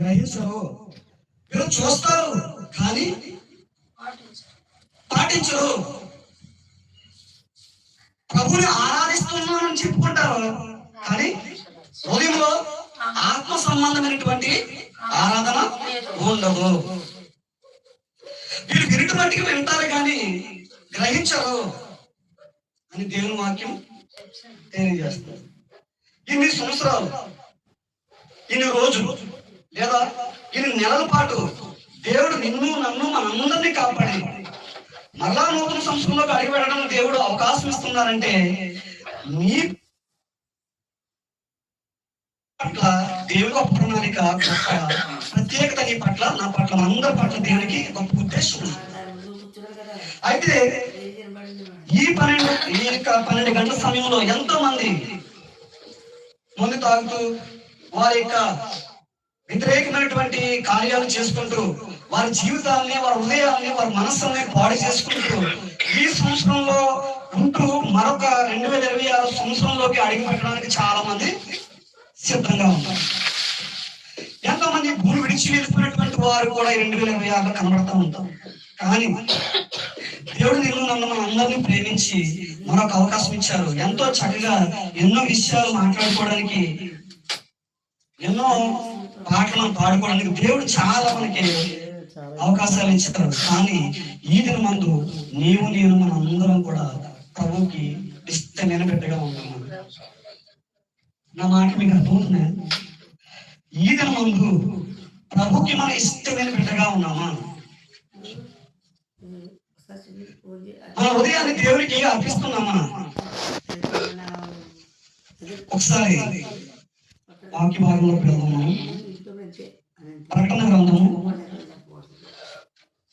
గ్రహించరు వీరు చూస్తారు కానీ పాటించరు. ప్రభుని ఆరాధిస్తున్నానని చెప్పుకుంటారు. కానీ హృదయంలో ఆత్మ సంబంధమైనటువంటి ఆరాధన ఉండదు. వీరు విరుటి మట్టికి వింటారు కానీ గ్రహించరు అని దేవుని వాక్యం తెలియజేస్తారు ఇన్ని సంవత్సరాలు ఇన్ని రోజులు లేదా ఇన్ని నెలల పాటు దేవుడు నిన్ను నన్ను మనందరినీ కాపాడి మరలా నూతన సంవత్సరంలోకి అడిగి వెళ్ళడం దేవుడు అవకాశం ఇస్తున్నారంటే నీ పట్ల దేవుడు గొప్ప ప్రణాళిక గొప్ప ప్రత్యేకత నీ పట్ల నా పట్ల అందరి పట్ల దేవునికి గొప్ప ఉద్దేశం అయితే ఈ పన్నెండు ఈ యొక్క పన్నెండు గంటల సమయంలో ఎంతో మంది మందు తాగుతూ వారి యొక్క వ్యతిరేకమైనటువంటి కార్యాలు చేసుకుంటూ వారి జీవితాల్ని వారి హృదయాల్ని వారి మనస్సుల్ని పాడు చేసుకుంటూ ఈ సంవత్సరంలో ఉంటూ మరొక రెండు వేల ఇరవై ఆరు సంవత్సరంలోకి అడుగు పెట్టడానికి చాలా మంది సిద్ధంగా ఉంటారు ఎంతో మంది భూమి విడిచి వెళ్ళిపోయినటువంటి వారు కూడా రెండు వేల ఇరవై ఆరులో కనబడతా ఉంటాం కానీ దేవుడు నిన్ను నన్ను మన అందరినీ ప్రేమించి మరొక అవకాశం ఇచ్చారు. ఎంతో చక్కగా ఎన్నో విషయాలు మాట్లాడుకోవడానికి ఎన్నో పాటలను పాడుకోవడానికి దేవుడు చాలా మనకి అవకాశాలు ఇచ్చారు. కానీ ఈ దిన మందు నీవు నేను మన అందరం కూడా ప్రభుకి ఇష్ట బిడ్డగా ఉన్నాము. నా మాట మీకు అర్థమవుతుంది? ఈ దిన మందు ప్రభుకి మన ఇష్టమైన బిడ్డగా ఉన్నామా? మన ఉదయాన్ని దేవుడికి అర్పిస్తున్నామా? ఒకసారి వాక్య భాగంలో వెళ్దాము Para que não, não.